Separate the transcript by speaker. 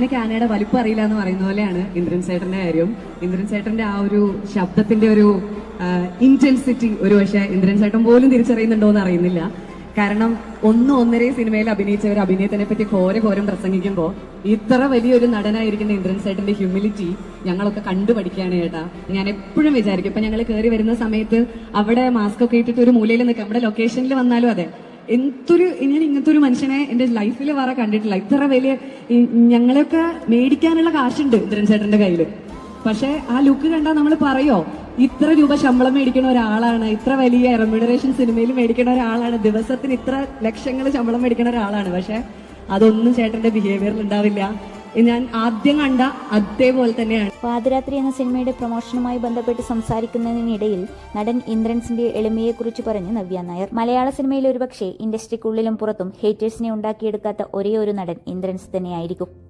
Speaker 1: ആനയ്ക്ക് ആനയുടെ വലിപ്പം അറിയില്ല എന്ന് പറയുന്ന പോലെയാണ് ഇന്ദ്രൻ ചേട്ടന്റെ കാര്യം. ഇന്ദ്രൻ ചേട്ടന്റെ ആ ഒരു ശബ്ദത്തിന്റെ ഒരു ഇന്റൻസിറ്റി ഒരു പക്ഷേ ഇന്ദ്രൻ ചേട്ടൻ പോലും തിരിച്ചറിയുന്നുണ്ടോ എന്ന് അറിയുന്നില്ല. കാരണം ഒന്നും ഒന്നര സിനിമയിൽ അഭിനയിച്ചവർ അഭിനയത്തിനെ പറ്റി ഘോര ഘോരം പ്രസംഗിക്കുമ്പോൾ ഇത്ര വലിയൊരു നടനായിരിക്കുന്ന ഇന്ദ്രൻ സേട്ടന്റെ ഹ്യൂമിലിറ്റി ഞങ്ങളൊക്കെ കണ്ടു പഠിക്കുകയാണ് ചേട്ടാ ഞാൻ എപ്പോഴും വിചാരിക്കും ഇപ്പൊ ഞങ്ങൾ കയറി വരുന്ന സമയത്ത് അവിടെ മാസ്ക് ഒക്കെ ഇട്ടിട്ട് ഒരു മൂലയിൽ നിൽക്കാം നമ്മുടെ ലൊക്കേഷനിൽ വന്നാലും അതെ. എന്തൊരു ഞാൻ ഇങ്ങനത്തെ ഒരു മനുഷ്യനെ എന്റെ ലൈഫിൽ വേറെ കണ്ടിട്ടില്ല. ഇത്ര വലിയ ഞങ്ങളെയൊക്കെ മേടിക്കാനുള്ള കാശുണ്ട് ഇന്ദ്രൻ ചേട്ടന്റെ കയ്യിൽ. പക്ഷെ ആ ലുക്ക് കണ്ടാൽ നമ്മൾ പറയോ ഇത്ര രൂപ ശമ്പളം മേടിക്കുന്ന ഒരാളാണ് ഇത്ര വലിയ റെമ്യൂണറേഷൻ സിനിമയിൽ മേടിക്കുന്ന ഒരാളാണ് ദിവസത്തിന് ഇത്ര ലക്ഷങ്ങൾ ശമ്പളം മേടിക്കുന്ന ഒരാളാണ്. പക്ഷെ അതൊന്നും ചേട്ടന്റെ ബിഹേവിയറിൽ ഉണ്ടാവില്ല. ഞാൻ ആദ്യം കണ്ട അതേപോലെ തന്നെയാണ്.
Speaker 2: പാതിരാത്രി എന്ന സിനിമയുടെ പ്രൊമോഷനുമായി ബന്ധപ്പെട്ട് സംസാരിക്കുന്നതിനിടയിൽ നടൻ ഇന്ദ്രൻസിന്റെ എളിമയെക്കുറിച്ച് പറഞ്ഞ് നവ്യ നായർ. മലയാള സിനിമയിൽ ഒരുപക്ഷെ ഇൻഡസ്ട്രിക്കുള്ളിലും പുറത്തും ഹേറ്റേഴ്സിനെ ഉണ്ടാക്കിയെടുക്കാത്ത ഒരേ ഒരു നടൻ ഇന്ദ്രൻസ് തന്നെയായിരിക്കും.